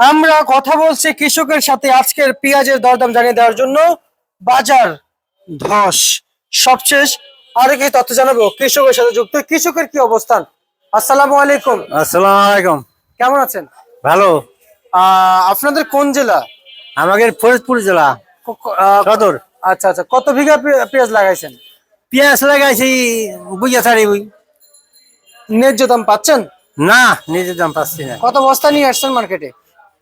আমরা কথা বলছি কৃষকের সাথে আজকের পেঁয়াজের দরদাম জানিয়ে দেওয়ার জন্য। বাজার ধস। সবশেষ আরও কি তথ্য জানাব কৃষকের সাথে যুক্ত। কৃষকের কি অবস্থান? আসসালামু আলাইকুম। আসসালামু আলাইকুম কেমন আছেন? ভালো। আহ, আপনাদের কোন জেলা? আমাদের ফরিদপুর জেলা। সদর। আচ্ছা আচ্ছা। কত বিঘা পেঁয়াজ লাগাইছেন? পেঁয়াজ লাগাইছি বুঝা ছাড়ি ন্যায্য দাম পাচ্ছেন? না নিজের দাম পাচ্ছি না। কত বস্তা নিয়ে আসছেন মার্কেটে?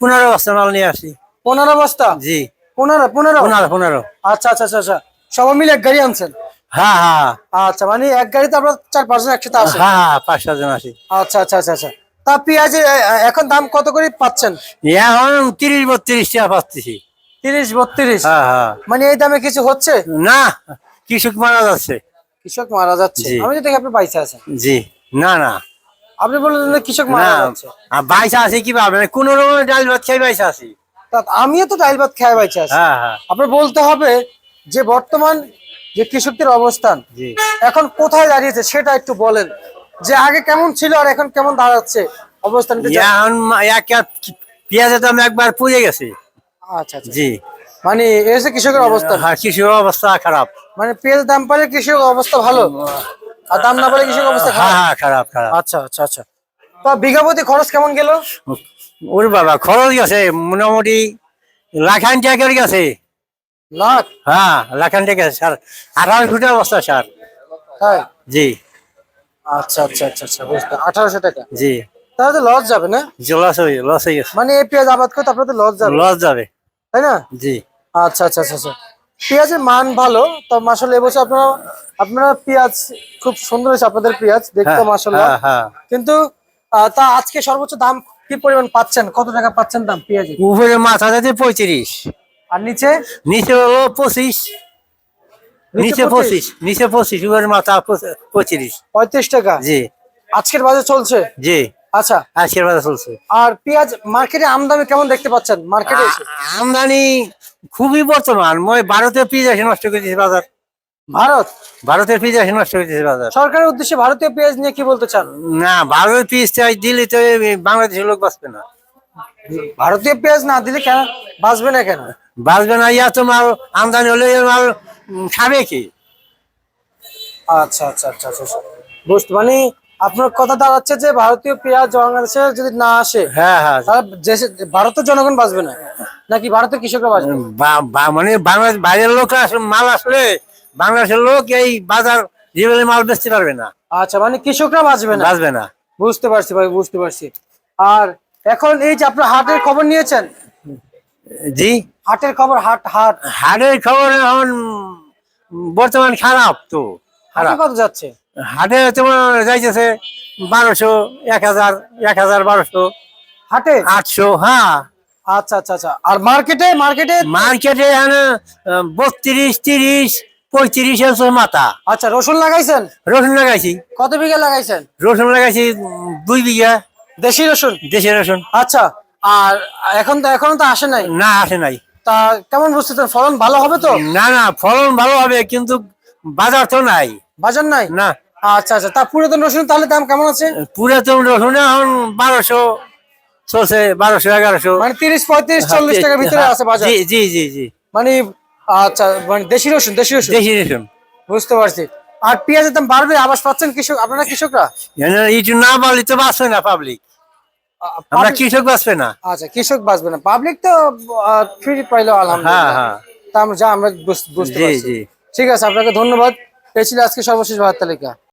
পনেরো বস্তা মাল নিয়ে আসি। পনেরো বস্তা? জি। পনেরো পনেরো? পনেরো পনেরো। আচ্ছা আচ্ছা আচ্ছা আচ্ছা। সবাই মিলে এক গাড়ি আনছেন? হ্যাঁ হ্যাঁ। আচ্ছা মানে এক গাড়িতে আপনার চার পাঁচজন একসাথে আসেন? হ্যাঁ হ্যাঁ পাঁচ সাতজন আসি। আচ্ছা আচ্ছা আচ্ছা আচ্ছা। তা পেঁয়াজের এখন দাম কত করে পাচ্ছেন? এখন তিরিশ বত্রিশ টাকা পাচ্ছি। তিরিশ বত্রিশ? হ্যাঁ হ্যাঁ। মানে এই দামে কিছু হচ্ছে? না কৃষক মারা যাচ্ছে। কৃষক মারা যাচ্ছে। আমি তো দেখি আপনি বাইসে আছেন। জি। না না। আপনি বললেন যে কৃষক না মারা যাচ্ছে। আর বাইশা আছে কি পাবে কোন রকমের ডাল ভাত খাই বাইশা আছি। আমিও তো ডাইল ভাত খাই বাইসে আছি। হ্যাঁ হ্যাঁ। আপনার বলতে হবে যে বর্তমান যে কৃষকদের অবস্থান এখন কোথায় দাঁড়িয়েছে সেটা একটু বলেন। যে আগে কেমন ছিল আর এখন কেমন দাঁড়াচ্ছে অবস্থানটা জান- এখন পেঁয়াজের দাম একবার পুড়ে গেছে। আচ্ছা আচ্ছা। জি। মানে এই হচ্ছে কৃষকের অবস্থা হ্যাঁ কৃষির অবস্থা খারাপ। মানে পেঁয়াজ দাম পারে কৃষকের অবস্থা ভালো? আর দাম না পারে কৃষক অবস্থা? হ্যাঁ হ্যাঁ খারাপ খারাপ। আচ্ছা আচ্ছা আচ্ছা। তো বিঘা প্রতি খরচ কেমন গেল? ওর বাবা খরচ গেছে মোটামুটি লাখান টাকার গেছে। লাখ? হ্যাঁ লাখান টাকা স্যার। আঠারো ফুটের অবস্থা স্যার। তাই? জি। আচ্ছা আচ্ছা আচ্ছা আচ্ছা বুঝতে আঠারোশো টাকা। জি। তাহলে তো লস যাবে না? লস হয়ে লস হয়ে গেছে। মানে এই পেঁয়াজ আবাদ করতে আপনার তো লস যাবে। লস যাবে। তাই না? জি। আচ্ছা আচ্ছা আচ্ছা আচ্ছা। পেঁয়াজের মান ভালো তো মাসাল এবছর আপনারা আপনারা পেঁয়াজ খুব সুন্দর হয়েছে আপনাদের পেঁয়াজ দেখতে হ্যাঁ, মাসাল্লাহ হ্যাঁ, হ্যাঁ। কিন্তু তা আজকে সর্বোচ্চ দাম কি পরিমাণ পাচ্ছেন? কত টাকা পাচ্ছেন দাম পেঁয়াজের? উপরে মাথা যাচ্ছে পঁয়ত্রিশ। আর নিচে? নিচে হলো পঁচিশ। নিচে পঁচিশ? নিচে পঁচিশ উপরে মাথা পঁচ- পঁয়ত্রিশ পঁয়ত্রিশ টাকা? জি। আজকের বাজার চলছে? জি। আচ্ছা। আজকের বাজার চলছে। আর পেঁয়াজ মার্কেটে আমদানি কেমন দেখতে পাচ্ছেন? মার্কেটে আমদানি খুবই বর্তমান। মই ভারতের পিস আসে নষ্ট করে দিয়েছে বাজার। ভারত? ভারতের পিস আসে নষ্ট করে দিয়েছে বাজার। সরকারের উদ্দেশ্যে ভারতীয় পেঁয়াজ নিয়ে কি বলতে চান? না ভারতের চাই দিলে তো বাংলাদেশের লোক বাঁচবে না। ভারতীয় পেঁয়াজ না দিলে কেন? বাঁচবে না কেন? বাঁচবে না ইয়া তো মাল আমদানি হলে মাল খাবে কি? আচ্ছা আচ্ছা আচ্ছা আচ্ছা আচ্ছা। বুঝতে মানে আপনার কথা দাঁড়াচ্ছে যে ভারতীয় পেঁয়াজ বাংলাদেশে যদি না আসে হ্যাঁ হ্যাঁ। ভারতের জনগণ বাঁচবে না। নাকি ভারতের কৃষকরা বাঁচবে? মানে বাংলাদেশ বাইরের লোক মাল আসলে বাংলাদেশের লোক এই বাজার জীবনে মাল বেচতে পারবে না। আচ্ছা মানে কৃষকরা বাঁচবে না। বাঁচবে না। বুঝতে পারছি ভাই বুঝতে পারছি। আর এখন এই যে আপনার হাটের খবর নিয়েছেন? জি? হাটের খবর হাট হাট। হাটের খবর এখন বর্তমান খারাপ তো। হাটে খারাপ। কত যাচ্ছে? হাটে তোমার যাইতেছে বারোশো এক হাজার এক হাজার বারোশো। হাটে? আটশো হ্যাঁ। আচ্ছা আচ্ছা আচ্ছা। আর মার্কেটে মার্কেটে? মার্কেটে বত্রিশ তিরিশ পঁয়ত্রিশ এসো মাথা। আচ্ছা রসুন লাগাইছেন? রসুন লাগাইছি। কত বিঘা লাগাইছেন? রসুন লাগাইছি দুই বিঘা। দেশি রসুন? দেশের রসুন। আচ্ছা আর এখন তো এখনও তো আসে নাই? না আসে নাই। তা কেমন বুঝতেছেন ফলন ভালো হবে তো? না না ফলন ভালো হবে কিন্তু বাজার তো নাই। বাজার নাই? না। আচ্ছা আচ্ছা। তা পুরাতন রসুন তাহলে দাম কেমন আছে? পুরাতন রসুন এখন বারোশো চলছে বারোশো এগারোশো। মানে তিরিশ পঁয়ত্রিশ চল্লিশ টাকার ভিতরে আছে বাজার। জি জি জি মানে আচ্ছা মানে দেশি রসুন দেশি রসুন? দেশি রসুন। বুঝতে পারছি। আর পেঁয়াজের দাম বাড়বে? আবাস পাচ্ছেন কৃষক আপনারা কৃষকরা? ইটু না বললে তো বাঁচবে না পাবলিক আমরা কৃষক বাঁচবে না। আচ্ছা কৃষক বাঁচবে না। পাবলিক তো ফ্রি পাইলো হ্যাঁ আলহামদুলিল্লাহ। হ্যাঁ তা আমরা যা আমরা বুঝ- বুঝতে পারছি। ঠিক আছে আপনাকে ধন্যবাদ। এই ছিল আজকে সর্বশেষ ভারত তালিকা